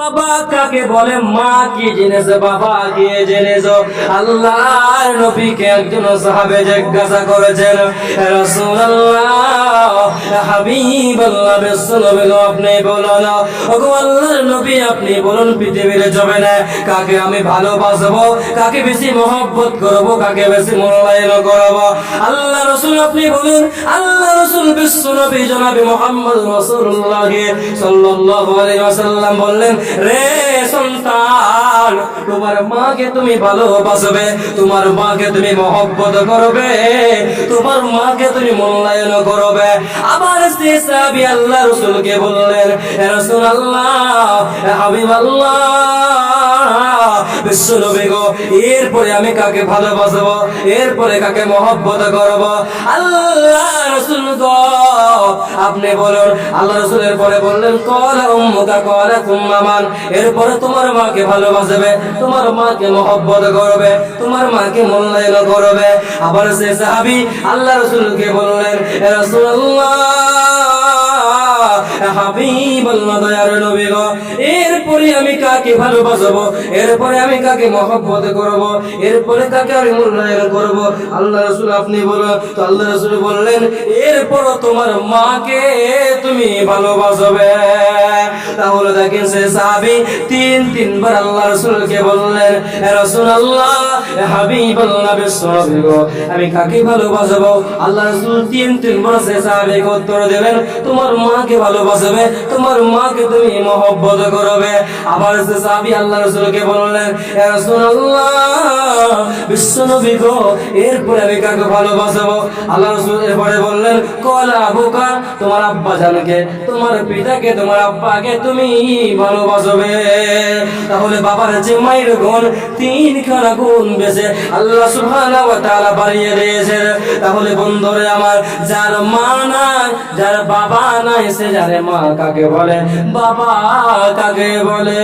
বাবা কাকে বলে? মা কি জিনিস? বাবা কি জিনিস আল্লাহর নবীকে একজন সাহাবে জিজ্ঞাসা করেছেন, রাসূলুল্লাহ নবী কাকে বেশি মহব্বত করব? কাকে বেশি আল্লাহ রাসূল, আপনি বলুন, আল্লাহ রাসূল বিশ্বনবী জনাবি মুহাম্মদ বললেন রে সন্তান, তোমার মাকে তুমি ভালোবাসবে, তোমার মাকে তুমি মহব্বত করবে, তোমার মাকে তুমি মূল্যায়ন করবে। আবার আল্লাহ রাসূলকে বললেন হে রাসূলুল্লাহ হে হাবিবাল্লাহ, বিশ্বনবী গো, এরপরে আমি কাকে ভালোবাসবো? এরপরে কাকে মহব্বত করব? আল্লাহ রসুল গো আপনি বলুন আল্লাহ রসুলের পরে বললেন, কলা উম্মুকা, কলা তুম্মামান এরপরে তোমার মাকে ভালোবাসবে, তোমার মাকে মহব্বত করবে, তোমার মাকে মূল্যায়ন করবে। আবার সে সাহাবি আল্লাহ রসুলকে বললেন রাসূলুল্লাহ এরপরে আমি কাকে ভালোবাসবো? এরপরে আমি কাকে মহব্বত এরপরে কাকে আমি মূল্যায়ন আল্লাহ রাসূল আপনি বলো, তো আল্লাহ রাসূল বললেন, এরপর তোমার মাকে তুমি ভালোবাসবে। তাহলে দেখেন সে তিন, তিনবার আল্লাহ রাসূলকে বললেন হে রাসূলুল্লাহ হে আমি কাকে ভালোবাসবো? আল্লাহ রাসূল তিন তিনবার মাসে সাহাবীকে উত্তর দেবেন, তোমার মাকে ভালোবাসবে, তোমার মাকে তুমি মহব্বত করবে। আবার সাহাবী আল্লাহ রাসূলকে বললেন হে রাসূলুল্লাহ বিশ্বনবী গো, এরপরে আমি কাকে ভালোবাসবো? আল্লাহ রাসূল এরপরে বললেন, কলা আবুকা, তোমার আব্বা জানকে, তোমার পিতাকে, তোমার আব্বাকে তুমি ভালোবাসবে। তাহলে বাবার যে মায়ের গুণ গুণ বেশি আল্লাহ বাড়িয়ে তাহলে বন্ধুরে আমার, যার মা নাই, যার বাবা নাই, সে জানে মা কাকে বলে? বাবা কাকে বলে?